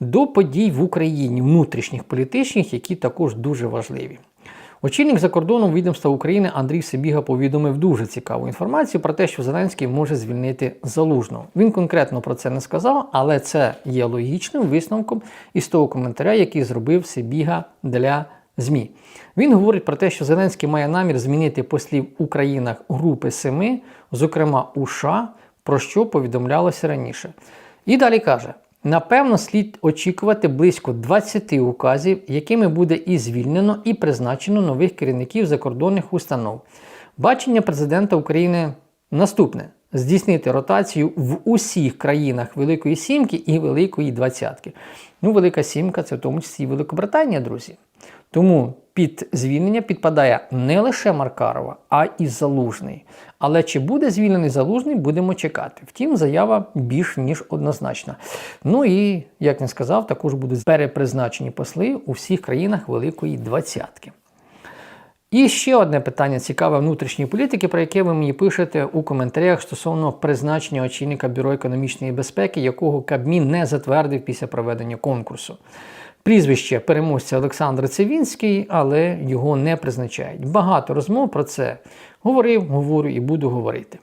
до подій в Україні, внутрішніх політичних, які також дуже важливі. Очільник закордонного відомства України Андрій Сибіга повідомив дуже цікаву інформацію про те, що Зеленський може звільнити залужного. Він конкретно про це не сказав, але це є логічним висновком із того коментаря, який зробив Сибіга для ЗМІ. Він говорить про те, що Зеленський має намір змінити послів у Групи Семи, зокрема у США, про що повідомлялося раніше. І далі каже: напевно, слід очікувати близько 20 указів, якими буде і звільнено, і призначено нових керівників закордонних установ. Бачення президента України наступне: здійснити ротацію в усіх країнах Великої Сімки і Великої Двадцятки. Ну, Велика Сімка це в тому числі і Великобританія, друзі. Тому під звільнення підпадає не лише Маркарова, а і Залужний. Але чи буде звільнений Залужний, будемо чекати. Втім, заява більш ніж однозначна. Ну і, як він сказав, також будуть перепризначені посли у всіх країнах Великої Двадцятки. І ще одне питання цікаве внутрішньої політики, про яке ви мені пишете у коментарях стосовно призначення очільника Бюро економічної безпеки, якого Кабмін не затвердив після проведення конкурсу. Прізвище переможця Олександр Цивінський, але його не призначають. Багато розмов про це говорив, говорю і буду говорити.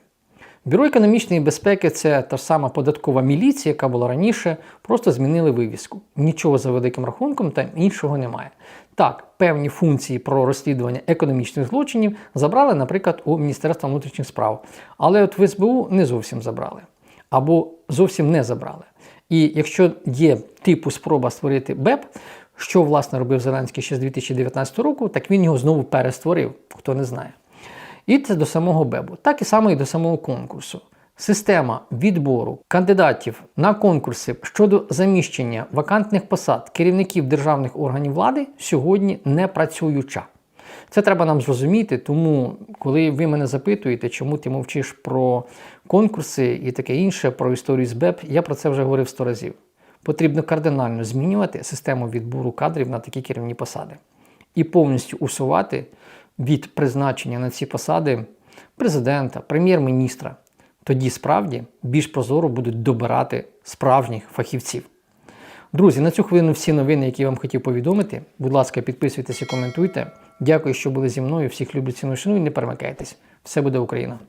Бюро економічної безпеки це та ж сама податкова міліція, яка була раніше, просто змінили вивіску. Нічого за великим рахунком там іншого немає. Так, певні функції про розслідування економічних злочинів забрали, наприклад, у Міністерства внутрішніх справ. Але от в СБУ не зовсім забрали. Або зовсім не забрали. І якщо є типу спроба створити БЕП, що власне робив Зеленський ще з 2019 року, так він його знову перестворив, хто не знає. І це до самого БЕБу, так і саме і до самого конкурсу. Система відбору кандидатів на конкурси щодо заміщення вакантних посад керівників державних органів влади сьогодні не працююча. Це треба нам зрозуміти, тому коли ви мене запитуєте, чому ти мовчиш про конкурси і таке інше, про історію з БЕП, я про це вже говорив сто разів. Потрібно кардинально змінювати систему відбору кадрів на такі керівні посади і повністю усувати від призначення на ці посади президента, прем'єр-міністра. Тоді справді більш прозоро будуть добирати справжніх фахівців. Друзі, на цю хвилину всі новини, які я вам хотів повідомити. Будь ласка, підписуйтесь і коментуйте. Дякую, що були зі мною. Всіх люблю ціну шану і не перемикайтесь. Все буде Україна!